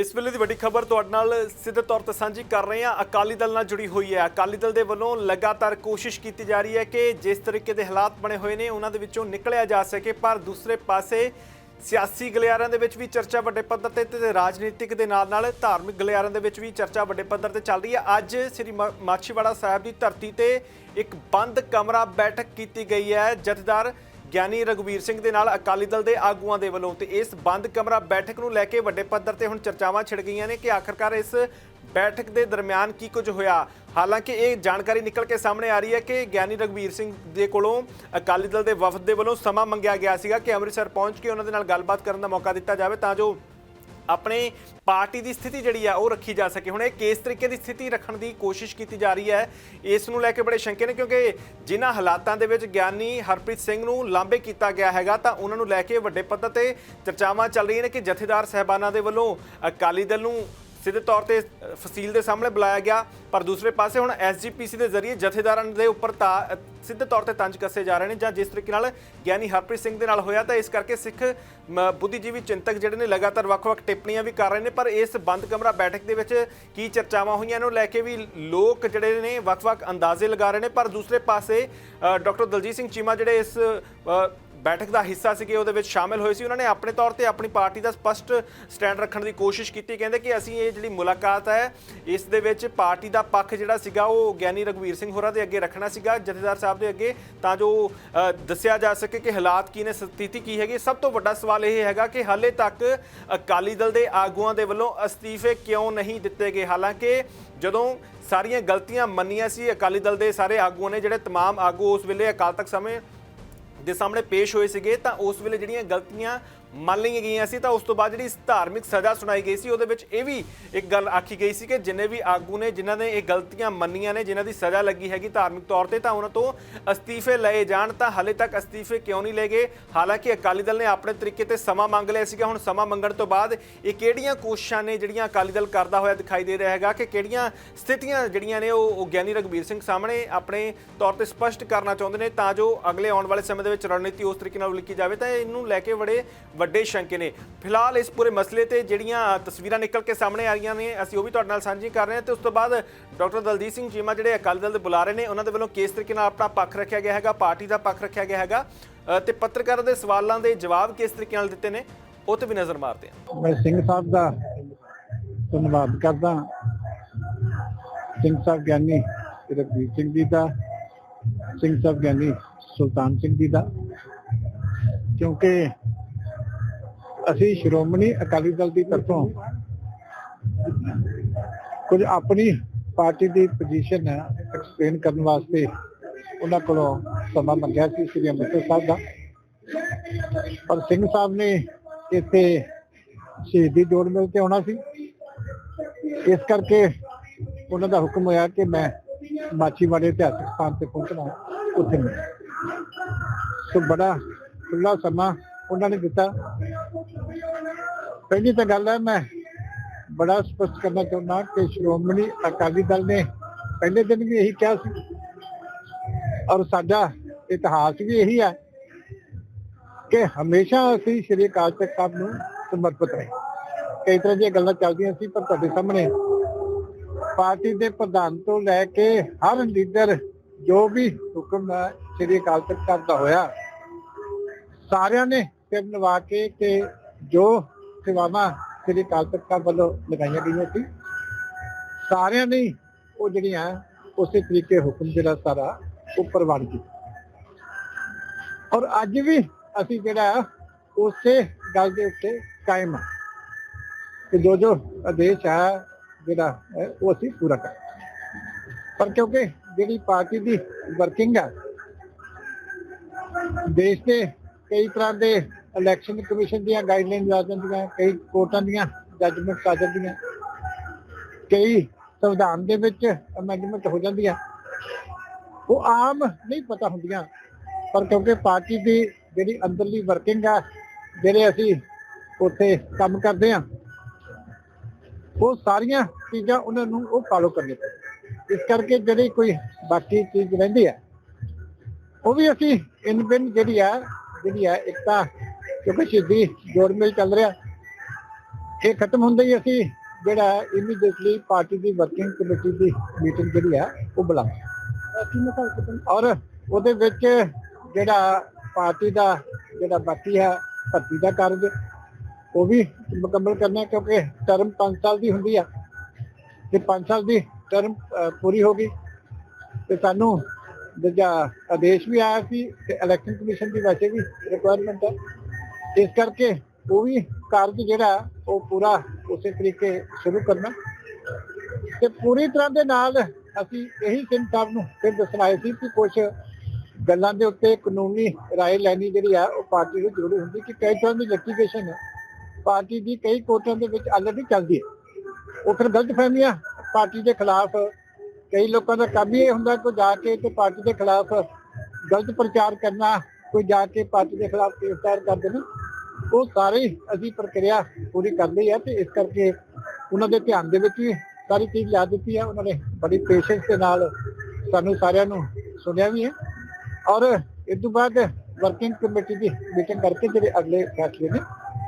ਇਸ ਵੇਲੇ ਦੀ ਵੱਡੀ ਖਬਰ ਤੁਹਾਡੇ ਨਾਲ ਸਿੱਧੇ ਤੌਰ ਤੇ ਸਾਂਝੀ ਕਰ ਰਹੇ ਹਾਂ। ਅਕਾਲੀ ਦਲ ਨਾਲ ਜੁੜੀ ਹੋਈ ਹੈ। ਅਕਾਲੀ ਦਲ ਦੇ ਵੱਲੋਂ ਲਗਾਤਾਰ ਕੋਸ਼ਿਸ਼ ਕੀਤੀ ਜਾ ਰਹੀ ਹੈ ਕਿ ਜਿਸ ਤਰੀਕੇ ਦੇ ਹਾਲਾਤ ਬਣੇ ਹੋਏ ਨੇ, ਉਹਨਾਂ ਦੇ ਵਿੱਚੋਂ ਨਿਕਲਿਆ ਜਾ ਸਕੇ। ਪਰ ਦੂਸਰੇ ਪਾਸੇ ਸਿਆਸੀ ਗਲਿਆਰਾਂ ਦੇ ਵਿੱਚ ਵੀ ਚਰਚਾ ਵੱਡੇ ਪੱਧਰ ਤੇ ਤੇ ਰਾਜਨੀਤਿਕ ਦੇ ਨਾਲ ਨਾਲ ਧਾਰਮਿਕ ਗਲਿਆਰਾਂ ਦੇ ਵਿੱਚ ਵੀ ਚਰਚਾ ਵੱਡੇ ਪੱਧਰ ਤੇ ਚੱਲ ਰਹੀ ਹੈ। ਅੱਜ ਸ੍ਰੀ ਮਾ- ਮਾਛੀਵਾੜਾ ਸਾਹਿਬ ਦੀ ਧਰਤੀ ਤੇ ਇੱਕ ਬੰਦ ਕਮਰਾ ਬੈਠਕ ਕੀਤੀ ਗਈ ਹੈ। ਜਥੇਦਾਰ ਗਿਆਨੀ ਰਘਵੀਰ ਸਿੰਘ ਦੇ ਨਾਲ ਅਕਾਲੀ ਦਲ ਦੇ ਆਗੂਆਂ ਦੇ ਵੱਲੋਂ ਤੇ ਇਸ ਬੰਦ ਕਮਰਾ ਬੈਠਕ ਨੂੰ ਲੈ ਕੇ ਵੱਡੇ ਪੱਧਰ ਤੇ ਹੁਣ ਚਰਚਾਵਾਂ ਛਿੜ ਗਈਆਂ ਨੇ ਕਿ ਆਖਰਕਾਰ ਇਸ ਬੈਠਕ ਦੇ ਦਰਮਿਆਨ ਕੀ ਕੁਝ ਹੋਇਆ। ਹਾਲਾਂਕਿ ਇਹ ਜਾਣਕਾਰੀ ਨਿਕਲ ਕੇ ਸਾਹਮਣੇ ਆ ਰਹੀ ਹੈ ਕਿ ਗਿਆਨੀ ਰਘਵੀਰ ਸਿੰਘ ਦੇ ਕੋਲੋਂ ਅਕਾਲੀ ਦਲ ਦੇ ਵਫਦ ਦੇ ਵੱਲੋਂ ਸਮਾਂ ਮੰਗਿਆ ਗਿਆ ਸੀਗਾ ਕਿ ਅੰਮ੍ਰਿਤਸਰ ਪਹੁੰਚ ਕੇ ਉਹਨਾਂ ਦੇ ਨਾਲ ਗੱਲਬਾਤ ਕਰਨ ਦਾ ਮੌਕਾ ਦਿੱਤਾ ਜਾਵੇ ਤਾਂ ਜੋ ਆਪਣੇ ਪਾਰਟੀ ਦੀ ਸਥਿਤੀ ਜਿਹੜੀ ਆ ਉਹ ਰੱਖੀ ਜਾ ਸਕੇ। ਹੁਣ ਇਹ ਕਿਸ ਤਰੀਕੇ ਦੀ ਸਥਿਤੀ ਰੱਖਣ ਦੀ ਕੋਸ਼ਿਸ਼ ਕੀਤੀ ਜਾ ਰਹੀ ਹੈ। ਇਸ ਨੂੰ ਲੈ ਕੇ ਬੜੇ ਸ਼ੰਕੇ ਨੇ ਕਿਉਂਕਿ ਜਿਨ੍ਹਾਂ ਹਾਲਾਤਾਂ ਦੇ ਵਿੱਚ ਗਿਆਨੀ ਹਰਪ੍ਰੀਤ ਸਿੰਘ ਨੂੰ ਲਾਂਬੇ ਕੀਤਾ ਗਿਆ ਹੈਗਾ, ਤਾਂ ਉਹਨਾਂ ਨੂੰ ਲੈ ਕੇ ਵੱਡੇ ਪੱਧਰ ਤੇ ਚਰਚਾਵਾਂ ਚੱਲ ਰਹੀਆਂ ਨੇ ਕਿ ਜਥੇਦਾਰ ਸਹਿਬਾਨਾਂ ਦੇ ਵੱਲੋਂ ਅਕਾਲੀ ਦਲ ਨੂੰ ਸਿੱਧੇ ਤੌਰ ਤੇ ਫਸੀਲ ਦੇ ਸਾਹਮਣੇ ਬੁਲਾਇਆ ਗਿਆ ਪਰ ਦੂਸਰੇ ਪਾਸੇ ਹੁਣ ਐਸਜੀਪੀਸੀ ਦੇ ਜ਼ਰੀਏ ਜਥੇਦਾਰਾਂ ਦੇ ਉੱਪਰ ਤਾਂ ਸਿੱਧੇ ਤੌਰ ਤੇ ਤੰਜ ਕੱਸੇ ਜਾ ਰਹੇ ਨੇ ਜਾਂ ਜਿਸ ਤਰੀਕੇ ਨਾਲ ਗਿਆਨੀ ਹਰਪ੍ਰੀਤ ਸਿੰਘ ਦੇ ਨਾਲ ਹੋਇਆ ਤਾਂ ਇਸ ਕਰਕੇ ਸਿੱਖ ਬੁੱਧੀਜੀਵੀ ਚਿੰਤਕ ਜਿਹੜੇ ਨੇ ਲਗਾਤਾਰ ਵੱਖ-ਵੱਖ ਟਿੱਪਣੀਆਂ ਵੀ ਕਰ ਰਹੇ ਨੇ ਪਰ ਇਸ ਬੰਦ ਕਮਰਾ ਬੈਠਕ ਦੇ ਵਿੱਚ ਕੀ ਚਰਚਾਵਾਂ ਹੋਈਆਂ ਇਹਨੂੰ ਲੈ ਕੇ ਵੀ ਲੋਕ ਜਿਹੜੇ ਨੇ ਵੱਖ-ਵੱਖ ਅੰਦਾਜ਼ੇ ਲਗਾ ਰਹੇ ਨੇ ਪਰ ਦੂਸਰੇ ਪਾਸੇ ਅ, ਡਾਕਟਰ ਦਲਜੀਤ ਸਿੰਘ ਚੀਮਾ ਜਿਹੜੇ ਇਸ ਬੈਠਕ ਦਾ ਹਿੱਸਾ ਸੀਗੇ ਉਹਦੇ ਵਿੱਚ ਸ਼ਾਮਿਲ ਹੋਏ ਸੀ ਉਹਨਾਂ ਨੇ ਆਪਣੇ ਤੌਰ ਤੇ ਆਪਣੀ ਪਾਰਟੀ ਦਾ ਸਪਸ਼ਟ ਸਟੈਂਡ ਰੱਖਣ ਦੀ ਕੋਸ਼ਿਸ਼ ਕੀਤੀ ਕਹਿੰਦੇ ਕਿ ਅਸੀਂ ਇਹ ਜਿਹੜੀ ਮੁਲਾਕਾਤ ਹੈ ਇਸ ਦੇ ਵਿੱਚ ਪਾਰਟੀ ਦਾ ਪੱਖ ਜਿਹੜਾ ਸੀਗਾ ਉਹ ਗਿਆਨੀ ਰਘਵੀਰ ਸਿੰਘ ਹੋਰਾਂ ਦੇ ਅੱਗੇ ਰੱਖਣਾ ਸੀਗਾ ਜਥੇਦਾਰ ਸਾਹਿਬ ਦੇ ਅੱਗੇ ਤਾਂ ਜੋ ਅ, ਦੱਸਿਆ ਜਾ ਸਕੇ ਕਿ ਹਾਲਾਤ ਕੀ ਨੇ ਸਥਿਤੀ ਕੀ ਹੈਗੀ ਸਭ ਤੋਂ ਵੱਡਾ ਸਵਾਲ ਇਹ ਹੈਗਾ ਕਿ ਹਾਲੇ ਤੱਕ ਅਕਾਲੀ ਦਲ ਦੇ ਆਗੂਆਂ ਦੇ ਵੱਲੋਂ ਅਸਤੀਫੇ ਕਿਉਂ ਨਹੀਂ ਦਿੱਤੇ ਗਏ ਹਾਲਾਂਕਿ ਜਦੋਂ ਸਾਰੀਆਂ ਗਲਤੀਆਂ ਮੰਨੀਆਂ ਸੀ ਅਕਾਲੀ ਦਲ ਦੇ ਸਾਰੇ ਆਗੂਆਂ ਨੇ ਜਿਹੜੇ तमाम ਆਗੂ ਉਸ ਵੇਲੇ ਅਕਾਲ ਤਖਤ ਸਮੇਂ ਦੇ ਸਾਹਮਣੇ ਪੇਸ਼ ਹੋਏ ਸੀਗੇ ਤਾਂ ਉਸ ਵੇਲੇ ਜਿਹੜੀਆਂ ਗਲਤੀਆਂ ਮੰਨ ਲਈਆਂ ਗਈਆਂ ਸੀ, ਤਾਂ ਉਸ ਤੋਂ ਬਾਅਦ ਜਿਹੜੀ ਧਾਰਮਿਕ ਸਜ਼ਾ ਸੁਣਾਈ ਗਈ ਸੀ, ਉਹਦੇ ਵਿੱਚ ਇਹ ਵੀ ਇੱਕ ਗੱਲ ਆਖੀ ਗਈ ਸੀ ਕਿ ਜਿੰਨੇ ਵੀ ਆਗੂ ਨੇ, ਜਿਨ੍ਹਾਂ ਨੇ ਇਹ ਗਲਤੀਆਂ ਮੰਨੀਆਂ ਨੇ, ਜਿਨ੍ਹਾਂ ਦੀ ਸਜ਼ਾ ਲੱਗੀ ਹੈਗੀ ਧਾਰਮਿਕ ਤੌਰ ਤੇ, ਤਾਂ ਉਹਨਾਂ ਤੋਂ ਅਸਤੀਫੇ ਲਏ ਜਾਣ, ਤਾਂ ਹਲੇ ਤੱਕ ਅਸਤੀਫੇ ਕਿਉਂ ਨਹੀਂ ਲਏ ਗਏ? ਹਾਲਾਂਕਿ ਅਕਾਲੀ ਦਲ ਨੇ ਆਪਣੇ ਤਰੀਕੇ ਤੇ ਸਮਾਂ ਮੰਗ ਲਿਆ ਸੀਗਾ, ਹੁਣ ਸਮਾਂ ਮੰਗਣ ਤੋਂ ਬਾਅਦ ਇਹ ਕਿਹੜੀਆਂ ਕੋਸ਼ਿਸ਼ਾਂ ਨੇ ਜਿਹੜੀਆਂ ਅਕਾਲੀ ਦਲ ਕਰਦਾ ਹੋਇਆ ਦਿਖਾਈ ਦੇ ਰਿਹਾ ਹੈਗਾ, ਕਿ ਕਿਹੜੀਆਂ ਸਥਿਤੀਆਂ ਜਿਹੜੀਆਂ ਨੇ, ਉਹ ਗਿਆਨੀ ਰਘਬੀਰ ਸਿੰਘ ਸਾਹਮਣੇ ਆਪਣੇ ਤੌਰ ਤੇ ਸਪਸ਼ਟ ਕਰਨਾ ਚਾਹੁੰਦੇ ਨੇ, ਤਾਂ ਜੋ ਅਗਲੇ ਆਉਣ ਵਾਲੇ ਸਮੇਂ ਦੇ ਵਿੱਚ ਰਣਨੀਤੀ ਉਸ ਤਰੀਕੇ ਨਾਲ ਲਿਖੀ ਜਾਵੇ, ਤਾਂ ਇਹਨੂੰ ਲੈ ਕੇ ਬੜੇ ਵੱਡੇ ਸ਼ੰਕੇ ਨੇ। ਫਿਲਹਾਲ ਇਸ ਪੂਰੇ ਮਸਲੇ ਤੇ ਜਿਹੜੀਆਂ ਤਸਵੀਰਾਂ ਨਿਕਲ ਕੇ ਸਾਹਮਣੇ ਆ ਰਹੀਆਂ ਨੇ ਅਸੀਂ ਉਹ ਵੀ ਤੁਹਾਡੇ ਨਾਲ ਸਾਂਝੀ ਕਰ ਰਹੇ ਹਾਂ ਤੇ ਉਸ ਤੋਂ ਬਾਅਦ ਡਾਕਟਰ ਦਲਜੀਤ ਸਿੰਘ ਚੀਮਾ ਜਿਹੜੇ ਅਕਾਲੀ ਦਲ ਦੇ ਬੁਲਾਰੇ ਨੇ ਉਹਨਾਂ ਦੇ ਵੱਲੋਂ ਕਿਸ ਤਰੀਕੇ ਨਾਲ ਆਪਣਾ ਪੱਖ ਰੱਖਿਆ ਗਿਆ ਹੈਗਾ ਪਾਰਟੀ ਦਾ ਪੱਖ ਰੱਖਿਆ ਗਿਆ ਹੈਗਾ ਅ, ਤੇ ਪੱਤਰਕਾਰਾਂ ਦੇ ਸਵਾਲਾਂ ਦੇ ਜਵਾਬ ਕਿਸ ਤਰੀਕੇ ਨਾਲ ਦਿੱਤੇ ਨੇ ਉਹ ਤੇ ਵੀ ਨਜ਼ਰ ਮਾਰਦੇ ਹਾਂ। ਮੈਂ ਸਿੰਘ ਸਾਹਿਬ ਦਾ ਧੰਨਵਾਦ ਕਰਦਾ। ਸਿੰਘ ਸਾਹਿਬ ਗਿਆਨੀ ਰਘਬੀਰ ਸਿੰਘ ਜੀ ਦਾ ਸਿੰਘ ਸਾਹਿਬ ਗਿਆਨੀ ਸੁਲਤਾਨ ਸਿੰਘ ਜੀ ਦਾ ਕਿਉਂਕਿ ਅਸੀਂ ਸ਼੍ਰੋਮਣੀ ਅਕਾਲੀ ਦਲ ਦੀ ਤਰਫੋਂ ਕੁਝ ਆਪਣੀ ਪਾਰਟੀ ਦੀ ਪੋਜੀਸ਼ਨ ਐਕਸਪਲੇਨ ਕਰਨ ਵਾਸਤੇ ਉਹਨਾਂ ਕੋਲੋਂ ਸਮਾਂ ਮੰਗਿਆ ਸੀ, ਸ੍ਰੀ ਅੰਮ੍ਰਿਤਸਰ ਸਾਹਿਬ ਦਾ। ਪਰ ਸਿੰਘ ਸਾਹਿਬ ਨੇ ਇੱਥੇ ਸ਼ਹੀਦੀ ਜੋੜ ਮਿਲ ਤੇ ਆਉਣਾ ਸੀ। ਇਸ ਕਰਕੇ ਉਹਨਾਂ ਦਾ ਹੁਕਮ ਹੋਇਆ ਕਿ ਮੈਂ ਮਾਚੀਵਾੜੇ ਇਤਿਹਾਸਕ ਸਥਾਨ ਤੇ ਪਹੁੰਚਣਾ ਉੱਥੇ। ਮਿਲ ਸੋ ਬੜਾ ਖੁੱਲਾ ਸਮਾਂ ਉਹਨਾਂ ਨੇ ਦਿੱਤਾ। ਪਹਿਲੀ ਤਾਂ ਗੱਲ ਹੈ, ਮੈਂ ਬੜਾ ਸਪਸ਼ਟ ਕਰਨਾ ਚਾਹੁੰਦਾ ਕਿ ਸ਼੍ਰੋਮਣੀ ਅਕਾਲੀ ਦਲ ਨੇ ਪਹਿਲੇ ਦਿਨ ਵੀ ਇਹੀ ਕਿਹਾ ਸੀ ਔਰ ਸਾਡਾ ਇਤਿਹਾਸ ਵੀ ਇਹੀ ਹੈ ਕਿ ਹਮੇਸ਼ਾ ਅਸੀਂ ਸ਼੍ਰੀ ਅਕਾਲ ਤਖਤ ਸਾਹਿਬ ਨੂੰ ਸਮਰਪਿਤ ਰਹੇ। ਕਈ ਤਰ੍ਹਾਂ ਦੀਆਂ ਗੱਲਾਂ ਚੱਲਦੀਆਂ ਸੀ, ਪਰ ਤੁਹਾਡੇ ਸਾਹਮਣੇ ਪਾਰਟੀ ਦੇ ਪ੍ਰਧਾਨ ਤੋਂ ਲੈ ਕੇ ਹਰ ਲੀਡਰ ਜੋ ਵੀ ਹੁਕਮ ਸ਼੍ਰੀ ਅਕਾਲ ਤਖਤ ਸਾਹਿਬ ਦਾ ਹੋਇਆ, ਸਾਰਿਆਂ ਨੇ ਸਿਰ ਨਵਾ ਕੇ ਕਿ ਜੋ ਸੇਵਾਵਾਂ ਸ਼੍ਰੀ ਅਕਾਲ ਤਖਤ ਸਾਹਿਬ ਵੱਲੋਂ ਲਗਾਈਆਂ ਗਈਆਂ ਸੀ। ਸਾਰਿਆਂ ਨੇ ਉਹ ਜਿਹੜੀਆਂ ਉਸੇ ਤਰੀਕੇ ਹੁਕਮ ਜਿਹੜਾ ਸਾਰਾ ਉਹ ਪ੍ਰਵਾਨ ਕੀਤਾ। ਔਰ ਅੱਜ ਵੀ ਅਸੀਂ ਜਿਹੜਾ ਉਸੇ ਗੱਲ ਦੇ ਉੱਤੇ ਕਾਇਮ ਹਾਂ ਕਿ ਜੋ ਜੋ ਆਦੇਸ਼ ਆ ਜਿਹੜਾ ਉਹ ਅਸੀਂ ਪੂਰਾ ਕਰ ਪਰ ਕਿਉਂਕਿ ਜਿਹੜੀ ਪਾਰਟੀ ਦੀ ਵਰਕਿੰਗ ਹੈ, ਦੇਸ਼ ਦੇ ਕਈ ਤਰ੍ਹਾਂ ਦੇ ਇਲੈਕਸ਼ਨ ਕਮਿਸ਼ਨ ਦੀਆਂ ਗਾਈਡਲਾਈਨਸ ਆ ਜਾਂਦੀਆਂ, ਕਈ ਕੋਰਟਾਂ ਦੀਆਂ ਜੱਜਮੈਂਟਸ ਆ ਜਾਂਦੀਆਂ। ਕਈ ਸੰਵਿਧਾਨ ਦੇ ਵਿੱਚ ਅਮੈਂਡਮੈਂਟ ਹੋ ਜਾਂਦੀਆਂ। ਉਹ ਆਮ ਨਹੀਂ ਪਤਾ ਹੁੰਦੀਆਂ, ਪਰ ਕਿਉਂਕਿ ਪਾਰਟੀ ਦੀ ਜਿਹੜੀ ਅੰਦਰਲੀ ਵਰਕਿੰਗ ਆ, ਜਿਹੜੇ ਅਸੀਂ ਉੱਥੇ ਕੰਮ ਕਰਦੇ ਆ ਉਹ ਸਾਰੀਆਂ ਚੀਜ਼ਾਂ ਉਹਨਾਂ ਨੂੰ ਉਹ ਫਾਲੋ ਕਰਨੀ ਪੈਂਦੀ ਇਸ ਕਰਕੇ ਜਿਹੜੀ ਕੋਈ ਬਾਕੀ ਚੀਜ਼ ਰਹਿੰਦੀ ਆ, ਉਹ ਵੀ ਅਸੀਂ ਇਨ ਬਿਨ ਜਿਹੜੀ ਆ ਜਿਹੜੀ ਆ ਇੱਕ ਤਾਂ ਕਿਉਂਕਿ ਜੋੜ ਮੇਲ ਚੱਲ ਰਿਹਾ। ਇਹ ਖਤਮ ਹੁੰਦਾ ਹੀ ਅਸੀਂ ਜਿਹੜਾ ਇਮੀਡੀਏਟਲੀ ਪਾਰਟੀ ਦੀ ਵਰਕਿੰਗ ਕਮੇਟੀ ਦੀ ਮੀਟਿੰਗ ਜਿਹੜੀ ਆ ਉਹ ਬੁਲਾਵਾਂਗੇ। ਔਰ ਉਹਦੇ ਵਿੱਚ ਜਿਹੜਾ ਪਾਰਟੀ ਦਾ ਜਿਹੜਾ ਬਾਕੀ ਹੈ ਭਰਤੀ ਦਾ ਕਾਰਜ ਉਹ ਵੀ ਮੁਕੰਮਲ ਕਰਨਾ ਕਿਉਂਕਿ ਟਰਮ 5 ਸਾਲ ਦੀ ਹੁੰਦੀ ਆ। ਤੇ 5 ਸਾਲ ਦੀ ਟਰਮ ਪੂਰੀ ਹੋ ਗਈ। ਤੇ ਸਾਨੂੰ ਦੂਜਾ ਆਦੇਸ਼ ਵੀ ਆਇਆ ਸੀ ਤੇ ਇਲੈਕਸ਼ਨ ਕਮਿਸ਼ਨ ਦੀ ਵੈਸੇ ਵੀ ਰਿਕੁਆਇਰਮੈਂਟ ਹੈ ਇਸ ਕਰਕੇ ਉਹ ਵੀ ਕਾਰਜ ਜਿਹੜਾ ਉਹ ਪੂਰਾ ਉਸੇ ਤਰੀਕੇ ਸ਼ੁਰੂ ਕਰਨਾ ਤੇ ਪੂਰੀ ਤਰ੍ਹਾਂ ਦੇ ਨਾਲ ਅਸੀਂ ਇਹੀ ਸਿੰਘ ਸਾਹਿਬ ਨੂੰ ਫਿਰ ਦੱਸਣਾ ਆਏ ਸੀ ਕਿ ਕੁਝ ਗੱਲਾਂ ਦੇ ਉੱਤੇ ਕਾਨੂੰਨੀ رائے ਲੈਣੀ ਜਿਹੜੀ ਆ ਉਹ ਪਾਰਟੀ ਨੂੰ ਜ਼ਰੂਰੀ ਹੁੰਦੀ ਕਿ ਕਈ ਤਰ੍ਹਾਂ ਦੀ ਲਿਟੀਗੇਸ਼ਨ ਹੈ ਪਾਰਟੀ ਦੀ ਕਈ ਕੋਰਟਾਂ ਦੇ ਵਿੱਚ ਆਲਰੇਡੀ ਚੱਲਦੀ ਹੈ ਉਹ ਫਿਰ ਗਲਤ ਫਹਿਮੀਆਂ ਪਾਰਟੀ ਦੇ ਖਿਲਾਫ ਕਈ ਲੋਕਾਂ ਦਾ ਕੰਮ ਹੀ ਇਹ ਹੁੰਦਾ ਕਿ ਜਾ ਕੇ ਤੇ ਪਾਰਟੀ ਦੇ ਖਿਲਾਫ ਗਲਤ ਪ੍ਰਚਾਰ ਕਰਨਾ ਕੋਈ ਜਾ ਕੇ ਪਾਰਟੀ ਦੇ ਖਿਲਾਫ ਕੇਸ ਦਾਇਰ ਕਰ ਦੇਣਾ ਉਹ ਸਾਰੇ ਅਸੀਂ ਪ੍ਰਕਿਰਿਆ ਪੂਰੀ ਕਰ ਲਈ ਹੈ ਤੇ ਇਸ ਕਰਕੇ ਉਹਨਾਂ ਦੇ ਧਿਆਨ ਦੇ ਵਿੱਚ ਵੀ ਸਾਰੀ ਚੀਜ਼ ਲਿਆ ਦਿੱਤੀ ਹੈ। ਉਹਨਾਂ ਨੇ ਬੜੀ ਪੇਸ਼ੈਂਸ ਦੇ ਨਾਲ ਸਾਨੂੰ ਸਾਰਿਆਂ ਨੂੰ ਸੁਣਿਆ ਵੀ ਹੈ। ਔਰ ਇਸ ਤੋਂ ਬਾਅਦ ਵਰਕਿੰਗ ਕਮੇਟੀ ਦੀ ਮੀਟਿੰਗ ਕਰਕੇ ਜਿਹੜੇ ਅਗਲੇ ਫੈਸਲੇ ਨੇ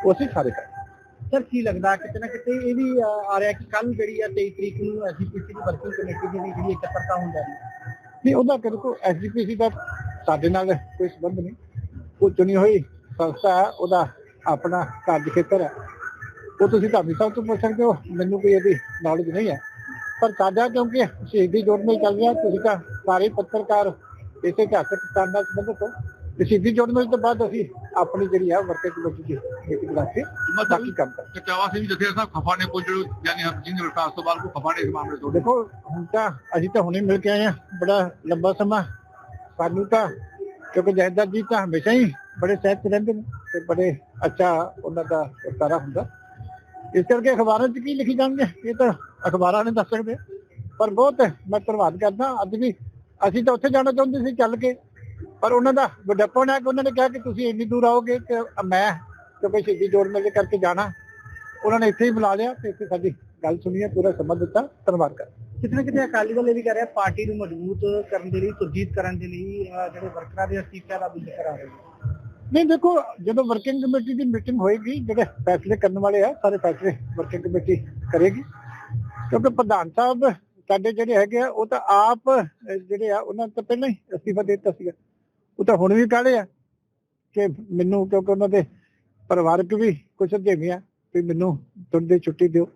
ਉਹ ਅਸੀਂ ਸਾਰੇ ਕਰਾਂਗੇ। ਸਰ ਕੀ ਲੱਗਦਾ ਕਿਤੇ ਨਾ ਕਿਤੇ ਇਹ ਵੀ ਆ ਰਿਹਾ ਕਿ ਕੱਲ ਜਿਹੜੀ ਆ 23 ਤਰੀਕ ਨੂੰ ਐਸਜੀਪੀਸੀ ਦੀ ਵਰਕਿੰਗ ਕਮੇਟੀ ਦੀ ਜਿਹੜੀ ਇਕੱਤਰਤਾ ਰਹੀ ਹੈ। ਨਹੀਂ ਉਹਦਾ ਦੇਖੋ ਐਸਜੀਪੀਸੀ ਦਾ ਸਾਡੇ ਨਾਲ ਕੋਈ ਸੰਬੰਧ ਨਹੀਂ। ਉਹ ਚੁਣੀ ਹੋਈ ਸੰਸਥਾ ਹੈ ਉਹਦਾ ਆਪਣਾ ਕਾਰਜ ਖੇਤਰ ਹੈ। ਉਹ ਤੁਸੀਂ ਧਾਮੀ ਸਾਹਿਬ ਤੋਂ ਪੁੱਛ ਸਕਦੇ ਹੋ। ਮੈਨੂੰ ਕੋਈ ਇਹਦੀ ਨੌਲੇਜ ਨਹੀਂ ਹੈ। ਪਰ ਸਾਡਾ ਕਿਉਂਕਿ ਸ਼ਹੀਦੀ ਜੋੜ ਮੇਲ ਚੱਲ ਰਿਹਾ ਤੁਸੀਂ ਤਾਂ ਸਾਰੇ ਪੱਤਰਕਾਰ ਇਸੇ ਇਤਿਹਾਸਕ ਸਥਾਨ ਨਾਲ ਸੰਬੰਧਿਤ ਹੋ। ਤੇ ਸ਼ਹੀਦੀ ਜੋੜ ਮੇਲ ਤੋਂ ਬਾਅਦ ਅਸੀਂ ਆਪਣੀ ਜਿਹੜੀ ਆ ਵਰਕਿੰਗ ਕਮੇਟੀ ਦੀ ਮੀਟਿੰਗ ਲਾ ਕੇ ਬਾਕੀ ਕੰਮ ਕਰਾਂਗੇ ਕਚਾਵਾ ਸਿੰਘ ਜਥੇਦਾਰ ਸਾਹਿਬ ਖਫਾ ਨੇ ਕੋਈ ਜਿਹੜੇ ਯਾਨੀ ਹਰਜੀਤ ਵਿਕਾਸ ਤੋਂ ਬਾਅਦ ਕੋ ਖਫਾ ਨੇ ਇਸ ਮਾਮਲੇ ਤੋਂ। ਦੇਖੋ ਹੁਣ ਤਾਂ ਅਸੀਂ ਤਾਂ ਹੁਣੇ ਮਿਲ ਕੇ ਆਏ ਆ ਬੜਾ ਲੰਬਾ ਸਮਾਂ। ਸਾਨੂੰ ਤਾਂ ਕਿਉਂਕਿ ਜੈਦਾਰ ਜੀ ਤਾਂ ਹਮੇਸ਼ਾ ਹੀ ਬੜੇ ਸਹਿਤ ਰਹਿੰਦੇ ਨੇ। ਤੇ ਬੜੇ ਅੱਛਾ ਉਹਨਾਂ ਦਾ ਵਰਤਾਰਾ ਹੁੰਦਾ। ਇਸ ਕਰਕੇ ਅਖਬਾਰਾਂ 'ਚ ਕੀ ਲਿਖੀ ਜਾਣਗੇ? ਇਹ ਤਾਂ ਅਖਬਾਰਾਂ ਨੇ ਦੱਸ ਸਕਦੇ। ਪਰ ਬਹੁਤ ਮੈਂ ਧੰਨਵਾਦ ਕਰਦਾ। ਅੱਜ ਵੀ ਅਸੀਂ ਤਾਂ ਉੱਥੇ ਜਾਣਾ ਚਾਹੁੰਦੇ ਸੀ ਚੱਲ ਕੇ। ਪਰ ਉਹਨਾਂ ਦਾ ਵੱਡਪਨ ਹੈ ਕਿ ਉਹਨਾਂ ਨੇ ਕਿਹਾ ਕਿ ਤੁਸੀਂ ਇੰਨੀ ਦੂਰ ਆਓਗੇ ਕਿ ਮੈਂ ਕਿਉਂਕਿ ਸ਼ਹੀਦੀ ਜੋੜ ਮੇਲੇ ਕਰਕੇ ਜਾਣਾ। ਉਹਨਾਂ ਨੇ ਇੱਥੇ ਹੀ ਬੁਲਾ ਲਿਆ ਤੇ ਇੱਥੇ ਸਾਡੀ ਗੱਲ ਸੁਣੀ ਹੈ ਪੂਰਾ ਸਮਝ ਦਿੱਤਾ। ਧੰਨਵਾਦ ਕਰ ਕਿਤੇ ਨਾ ਕਿਤੇ ਅਕਾਲੀ ਦਲ ਇਹ ਵੀ ਕਰ ਰਿਹਾ, ਪਾਰਟੀ ਨੂੰ ਮਜ਼ਬੂਤ ਕਰਨ ਦੇ ਲਈ, ਸੁਰਜੀਤ ਕਰਨ ਦੇ ਲਈ ਜਿਹੜੇ ਵਰਕਰਾਂ ਦੇ ਅਸਤੀਫਿਆਂ ਦਾ ਵੀ ਜ਼ਿਕਰ ਆ ਰਿਹਾ। ਨਹੀਂ, ਦੇਖੋ, ਜਦੋਂ ਵਰਕਿੰਗ ਕਮੇਟੀ ਦੀ ਮੀਟਿੰਗ ਹੋਏਗੀ, ਜਿਹੜੇ ਫੈਸਲੇ ਕਰਨ ਵਾਲੇ ਆ, ਸਾਰੇ ਫੈਸਲੇ ਵਰਕਿੰਗ ਕਮੇਟੀ ਕਰੇਗੀ। ਕਿਉਂਕਿ ਪ੍ਰਧਾਨ ਸਾਹਿਬ ਸਾਡੇ ਜਿਹੜੇ ਹੈਗੇ ਆ, ਉਹ ਤਾਂ ਆਪ ਜਿਹੜੇ ਆ, ਉਹਨਾਂ ਨੇ ਤਾਂ ਪਹਿਲਾਂ ਹੀ ਅਸਤੀਫਾ ਦੇ ਦਿੱਤਾ ਸੀਗਾ। ਉਹ ਤਾਂ ਹੁਣ ਵੀ ਕਾਹਲੇ ਆ ਕਿ ਮੈਨੂੰ, ਕਿਉਂਕਿ ਉਹਨਾਂ ਦੇ ਪਰਿਵਾਰਕ ਵੀ ਕੁਝ ਅਧਿਆਵੀ ਆ, ਵੀ ਮੈਨੂੰ ਤੁਰੰਤ ਦੀ ਛੁੱਟੀ ਦਿਓ।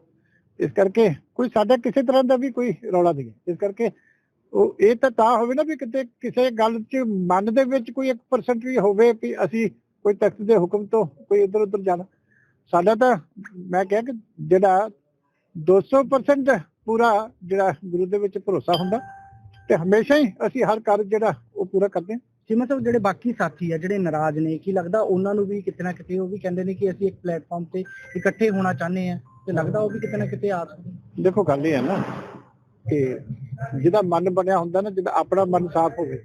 ਇਸ ਕਰਕੇ ਕੋਈ ਸਾਡਾ ਕਿਸੇ ਤਰ੍ਹਾਂ ਦਾ ਵੀ ਕੋਈ ਰੌਲਾ ਨਹੀਂ ਹੈ। ਇਸ ਕਰਕੇ ਉਹ ਇਹ ਤਾਂ ਤਾਂ ਹੋਵੇ ਨਾ ਵੀ ਕਿਤੇ ਕਿਸੇ ਗੱਲ 'ਚ ਮਨ ਦੇ ਵਿੱਚ ਕੋਈ 1% ਵੀ ਹੋਵੇ ਵੀ ਅਸੀਂ ਕੋਈ ਤਖਤ ਦੇ ਹੁਕਮ ਤੋਂ ਕੋਈ ਇੱਧਰ ਉੱਧਰ ਜਾਣਾ ਸਾਡਾ ਤਾਂ ਮੈਂ ਕਿਹਾ ਕਿ ਜਿਹੜਾ 200% ਪੂਰਾ ਜਿਹੜਾ ਗੁਰੂ ਦੇ ਵਿੱਚ ਭਰੋਸਾ ਹੁੰਦਾ ਤੇ ਹਮੇਸ਼ਾ ਹੀ ਅਸੀਂ ਹਰ ਕਾਰਜ ਜਿਹੜਾ ਉਹ ਪੂਰਾ ਕਰਦੇ ਹਾਂ ਸਿਮਾ ਸਾਹਿਬ ਜਿਹੜੇ ਬਾਕੀ ਸਾਥੀ ਆ ਜਿਹੜੇ ਨਾਰਾਜ਼ ਨੇ ਕੀ ਲੱਗਦਾ ਉਹਨਾਂ ਨੂੰ ਵੀ ਕਿਤੇ ਨਾ ਕਿਤੇ ਉਹ ਵੀ ਕਹਿੰਦੇ ਨੇ ਕਿ ਅਸੀਂ ਇੱਕ ਪਲੇਟਫਾਰਮ ਤੇ ਇਕੱਠੇ ਹੋਣਾ ਚਾਹੁੰਦੇ ਆ ਤੇ ਲੱਗਦਾ ਉਹ ਵੀ ਕਿਤੇ ਨਾ ਕਿਤੇ ਆ ਸਕਦੇ। ਦੇਖੋ ਗੱਲ ਇਹ ਹੈ ਨਾ ਕਿ ਜਿਹਦਾ ਮਨ ਬਣਿਆ ਹੁੰਦਾ ਨਾ, ਜਿਹਦਾ ਆਪਣਾ ਮਨ ਸਾਫ਼ ਹੋਵੇ,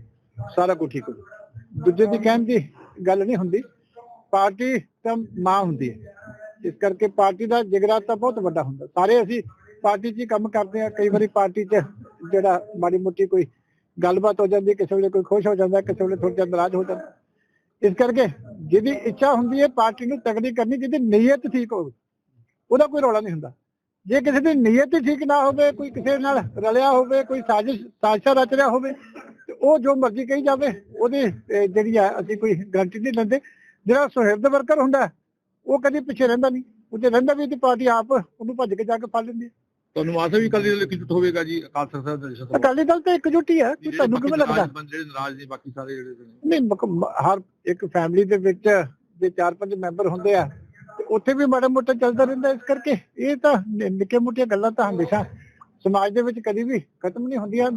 ਸਾਰਾ ਕੁਝ ਠੀਕ ਹੋਵੇ। ਦੂਜੇ ਦੀ ਕਹਿਣ ਦੀ ਗੱਲ ਨਹੀਂ ਹੁੰਦੀ, ਪਾਰਟੀ ਤਾਂ ਮਾਂ ਹੁੰਦੀ ਹੈ। ਇਸ ਕਰਕੇ ਪਾਰਟੀ ਦਾ ਜਿਗਰਾ ਤਾਂ ਬਹੁਤ ਵੱਡਾ ਹੁੰਦਾ। ਸਾਰੇ ਅਸੀਂ ਪਾਰਟੀ 'ਚ ਹੀ ਕੰਮ ਕਰਦੇ ਆ ਕਈ ਵਾਰੀ ਪਾਰਟੀ 'ਚ ਜਿਹੜਾ ਮਾੜੀ ਮੋਟੀ ਕੋਈ ਗੱਲਬਾਤ ਹੋ ਜਾਂਦੀ ਕਿਸੇ ਵੇਲੇ ਕੋਈ ਖੁਸ਼ ਹੋ ਜਾਂਦਾ ਕਿਸੇ ਵੇਲੇ ਥੋੜਾ ਜਿਹਾ ਨਾਰਾਜ਼ ਹੋ ਜਾਂਦਾ ਇਸ ਕਰਕੇ ਜਿਹਦੀ ਇੱਛਾ ਹੁੰਦੀ ਹੈ ਪਾਰਟੀ ਨੂੰ ਤਗੜੀ ਕਰਨੀ, ਜਿਹਦੀ ਨੀਅਤ ਠੀਕ ਹੋਵੇ, ਉਹਦਾ ਕੋਈ ਰੌਲਾ ਨਹੀਂ ਹੁੰਦਾ। ਜੇ ਕਿਸੇ ਦੀ ਨੀਅਤ ਹੀ ਠੀਕ ਨਾ ਹੋਵੇ ਕੋਈ ਕਿਸੇ ਨਾਲ ਰਲਿਆ ਹੋਵੇ ਕੋਈ ਸਾਜ਼ਿਸ਼ ਸਾਜ਼ਿਸ਼ਾ ਰਚ ਰਿਹਾ ਹੋਵੇ ਉਹ ਜੋ ਮਰਜ਼ੀ ਕਹੀ ਜਾਵੇ ਉਹਦੀ ਜਿਹੜੀ ਆ ਅਸੀਂ ਕੋਈ ਗਾਰੰਟੀ ਨਹੀਂ ਲੈਂਦੇ ਜਿਹੜਾ ਸੁਹਿਰਦ ਵਰਕਰ ਹੁੰਦਾ ਉਹ ਕਦੀ ਪਿੱਛੇ ਰਹਿੰਦਾ ਨਹੀਂ। ਉਹ ਜੇ ਰਹਿੰਦਾ ਵੀ ਤੇ ਪਾਰਟੀ ਆਪ ਉਹਨੂੰ ਭੱਜ ਕੇ ਜਾ ਕੇ ਫੜ ਲੈਂਦੀ ਤੁਹਾਨੂੰ ਆਸ ਵੀ ਕੱਲ ਦੇ ਕਿਜੁੱਟ ਹੋਵੇਗਾ ਜੀ? ਅਕਾਲ ਤਖਤ ਸਾਹਿਬ ਦੇ ਰਿਸ਼ਤੇ ਤੋਂ ਅਕਾਲੀ ਦਲ ਤਾਂ ਇਕਜੁੱਟ ਹੀ ਕਿ ਤੁਹਾਨੂੰ ਕਿਵੇਂ ਲੱਗਦਾ? ਜਿਹੜੇ ਨਾਰਾਜ਼ ਨੇ ਬਾਕੀ ਸਾਰੇ ਜਿਹੜੇ ਨੇ ਨਹੀਂ ਹਰ ਇੱਕ ਫੈਮਿਲੀ ਦੇ ਵਿੱਚ ਜੇ ਚਾਰ ਪੰਜ ਮੈਂਬਰ ਹੁੰਦੇ ਆ ਉੱਥੇ ਵੀ ਮਾੜਾ ਮੋਟਾ ਚੱਲਦਾ ਰਹਿੰਦਾ ਇਸ ਕਰਕੇ। ਇਹ ਤਾਂ ਨਿੱਕੇ ਮੋਟੀਆਂ ਗੱਲਾਂ ਤਾਂ ਹਮੇਸ਼ਾ ਸਮਾਜ ਦੇ ਵਿੱਚ ਕਦੀ ਵੀ ਖਤਮ ਨਹੀਂ ਹੁੰਦੀਆਂ।